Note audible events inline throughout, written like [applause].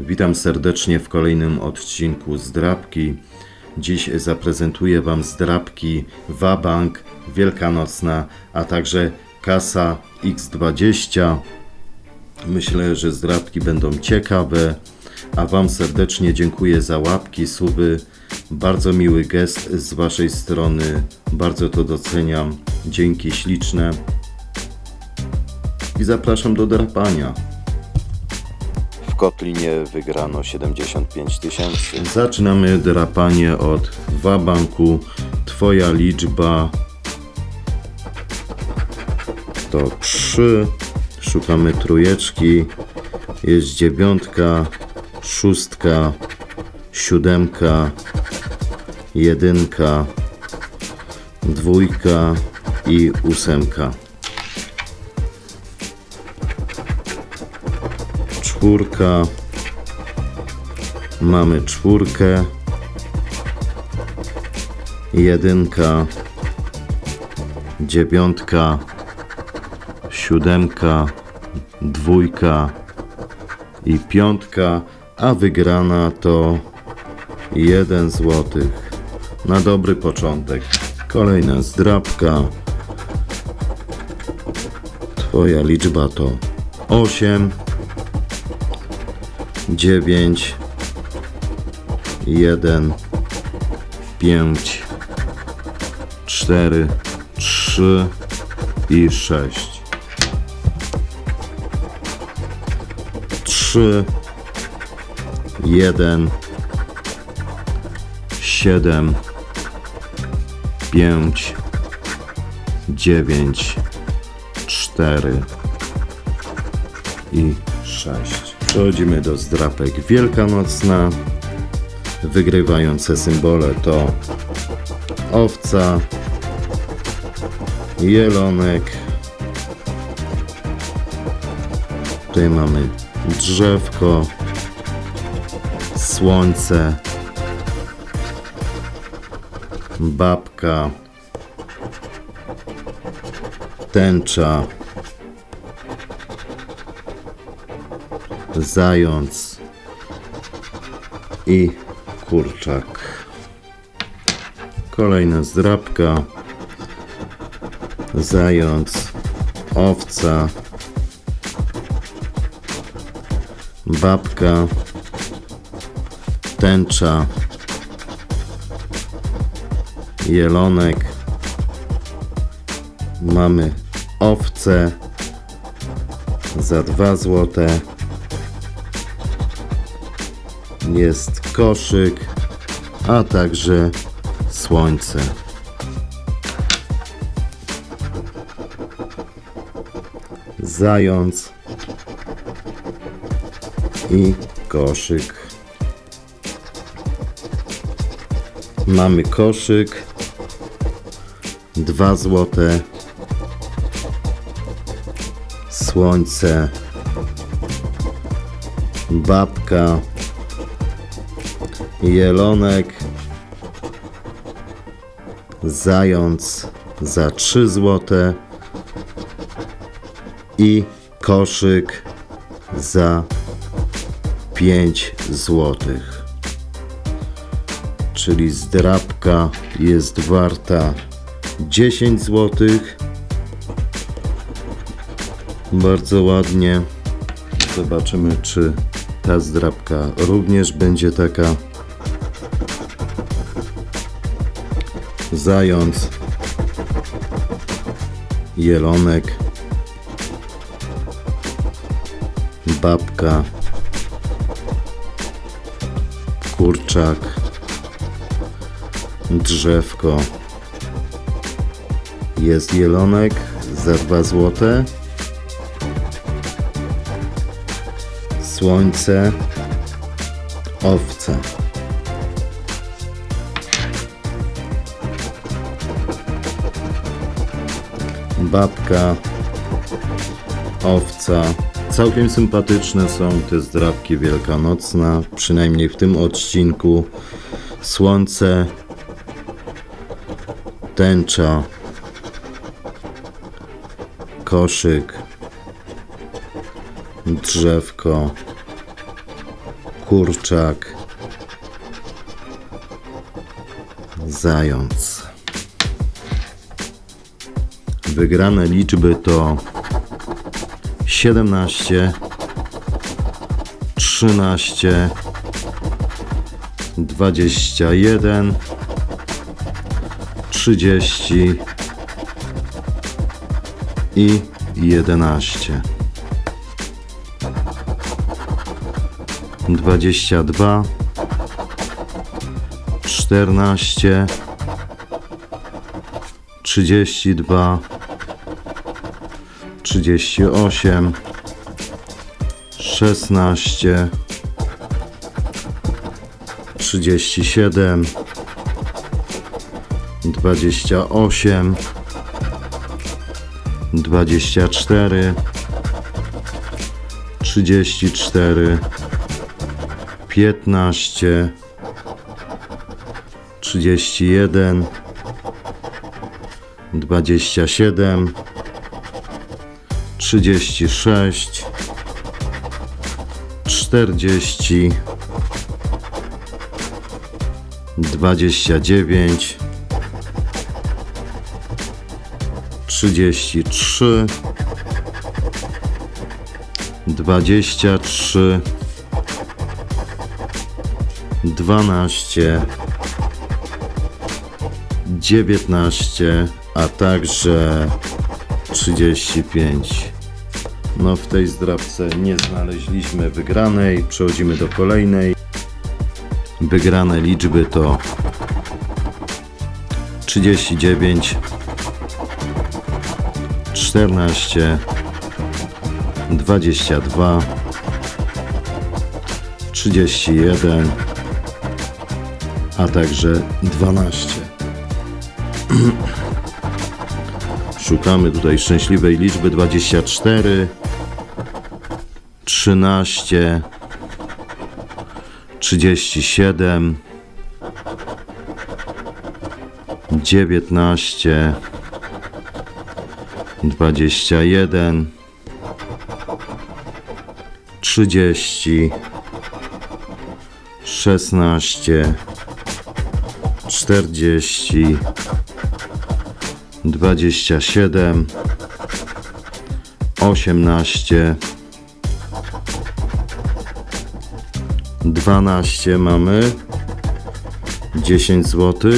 Witam serdecznie w kolejnym odcinku Zdrabki. Dziś zaprezentuję Wam zdrabki Wabank Wielkanocna, a także Kasa X20. Myślę, że zdrabki będą ciekawe, a Wam serdecznie dziękuję za łapki, suby. Bardzo miły gest z Waszej strony, bardzo to doceniam. Dzięki śliczne i zapraszam do drapania. Kotlinie wygrano 75 tysięcy. Zaczynamy drapanie od Wabanku. Twoja liczba to 3. Szukamy trójeczki. Jest dziewiątka, szóstka, siódemka, jedynka, dwójka i ósemka. Czwórka. Mamy czwórkę. Jedynka. Dziewiątka. Siódemka. Dwójka. I piątka. A wygrana to jeden złotych. Na dobry początek. Kolejna zdrabka. Twoja liczba to osiem dziewięć, jeden, pięć, cztery, trzy i sześć. Trzy, jeden, siedem, pięć, dziewięć, cztery i sześć. Przechodzimy do zdrapek wielkanocna. Wygrywające symbole to owca, jelonek. Tutaj mamy drzewko, słońce, babka, tęcza. Zając i kurczak. Kolejna zdrabka, zając, owca, babka, tęcza, jelonek, mamy owce za dwa złote jest koszyk, a także słońce. Zając i koszyk. Mamy koszyk, dwa złote, słońce, babka, jelonek, zając za 3 złote i koszyk za 5 złotych. Czyli zdrabka jest warta 10 złotych. Bardzo ładnie. Zobaczymy, czy ta zdrabka również będzie taka zając, jelonek, babka, kurczak, drzewko. Jest jelonek za 2 złote. Słońce, owce. Babka, owca. Całkiem sympatyczne są te zdrabki wielkanocne, przynajmniej w tym odcinku. Słońce, tęcza, koszyk, drzewko, kurczak, zając. Wygrane liczby to 17, 13, 21, 30 i 11. 22 14 32 38 16 37 28 24 34 15 31 27 36 40 29 33 23 12 19, a także 35. No w tej zdrabce nie znaleźliśmy wygranej. Przechodzimy do kolejnej. Wygrane liczby to 39, 14, 22, 31, a także 12. [clears throat] Szukamy tutaj szczęśliwej liczby 24, 13, 37, 19, 21, 30, 16, 40, 27, 18, 12 mamy, 10 zł,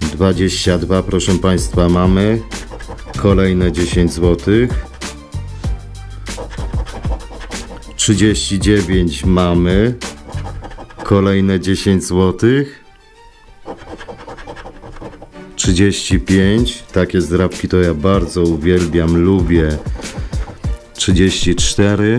22 proszę Państwa mamy, kolejne 10 zł, 39 mamy, kolejne 10 złotych. 35. Takie zdrabki to ja bardzo uwielbiam, lubię. 34.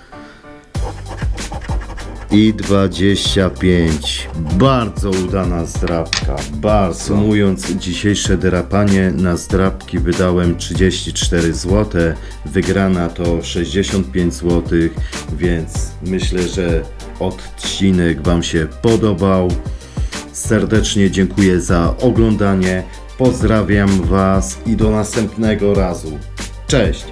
I 25. Bardzo udana zdrabka. Bardzo. Sumując dzisiejsze drapanie na zdrabki wydałem 34 zł. Wygrana to 65 zł, więc myślę, że odcinek Wam się podobał. Serdecznie dziękuję za oglądanie. Pozdrawiam Was i do następnego razu. Cześć!